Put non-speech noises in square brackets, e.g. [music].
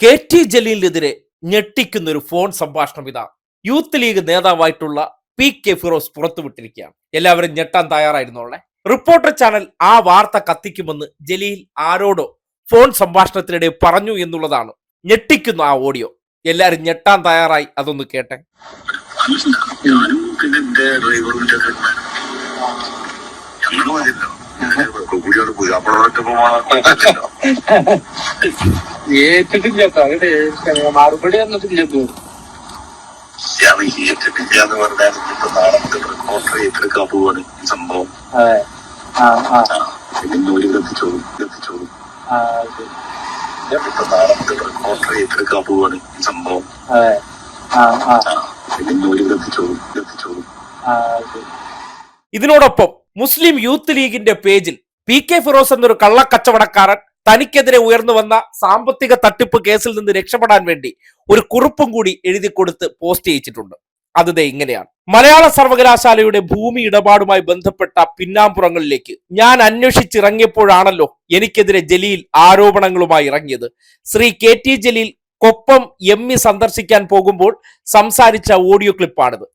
K T ജലീലിനെതിരെ ഞെട്ടിക്കുന്ന ഒരു phone സംഭാഷണം ഇതാ. യൂത്ത് ലീഗ് നേതാവായിട്ടുള്ള പി കെ ഫിറോസ് പുറത്തുവിട്ടിരിക്കുകയാണ്. എല്ലാവരും ഞെട്ടാൻ തയ്യാറായിരുന്നോളെ റിപ്പോർട്ടർ ചാനൽ ആ വാർത്ത കത്തിക്കുമെന്ന് ജലീൽ ആരോടോ ഫോൺ സംഭാഷണത്തിനിടെ പറഞ്ഞു എന്നുള്ളതാണ്. ഞെട്ടിക്കുന്ന ആ ഓഡിയോ. എല്ലാരും ഞെട്ടാൻ തയ്യാറായി. അതൊന്ന് കേട്ടെ. ഞങ്ങൾ [laughs] അപ്പോഴൊക്കെ ഏറ്റിട്ടില്ല അവിടെ മറുപടി ഏറ്റിട്ടില്ല എന്ന് പറഞ്ഞാൽ ഇപ്പൊ നാളെ റിപ്പോർട്ടർ ഏറ്റെടുക്കാൻ പോവാണ് ഈ സംഭവം. ഒരു. ഇപ്പൊ നാളെ റിപ്പോർട്ടർ ഏറ്റെടുക്കാൻ പോവാണ് ഈ സംഭവം. ഒരു. ഇതിനോടൊപ്പം മുസ്ലിം യൂത്ത് ലീഗിന്റെ പേജിൽ പി കെ ഫിറോസ് എന്നൊരു കള്ളക്കച്ചവടക്കാരൻ തനിക്കെതിരെ ഉയർന്നു വന്ന സാമ്പത്തിക തട്ടിപ്പ് കേസിൽ നിന്ന് രക്ഷപ്പെടാൻ വേണ്ടി ഒരു കുറിപ്പും കൂടി എഴുതി കൊടുത്ത് പോസ്റ്റ് ചെയ്യിച്ചിട്ടുണ്ട്. അത് ദേ ഇങ്ങനെയാണ്. മലയാള സർവകലാശാലയുടെ ഭൂമി ഇടപാടുമായി ബന്ധപ്പെട്ട പിന്നാമ്പുറങ്ങളിലേക്ക് ഞാൻ അന്വേഷിച്ചിറങ്ങിയപ്പോഴാണല്ലോ എനിക്കെതിരെ ജലീൽ ആരോപണങ്ങളുമായി ഇറങ്ങിയത്. ശ്രീ കെ ടി ജലീൽ കൊപ്പം എം ഇ സന്ദർശിക്കാൻ പോകുമ്പോൾ സംസാരിച്ച ഓഡിയോ ക്ലിപ്പാണിത്.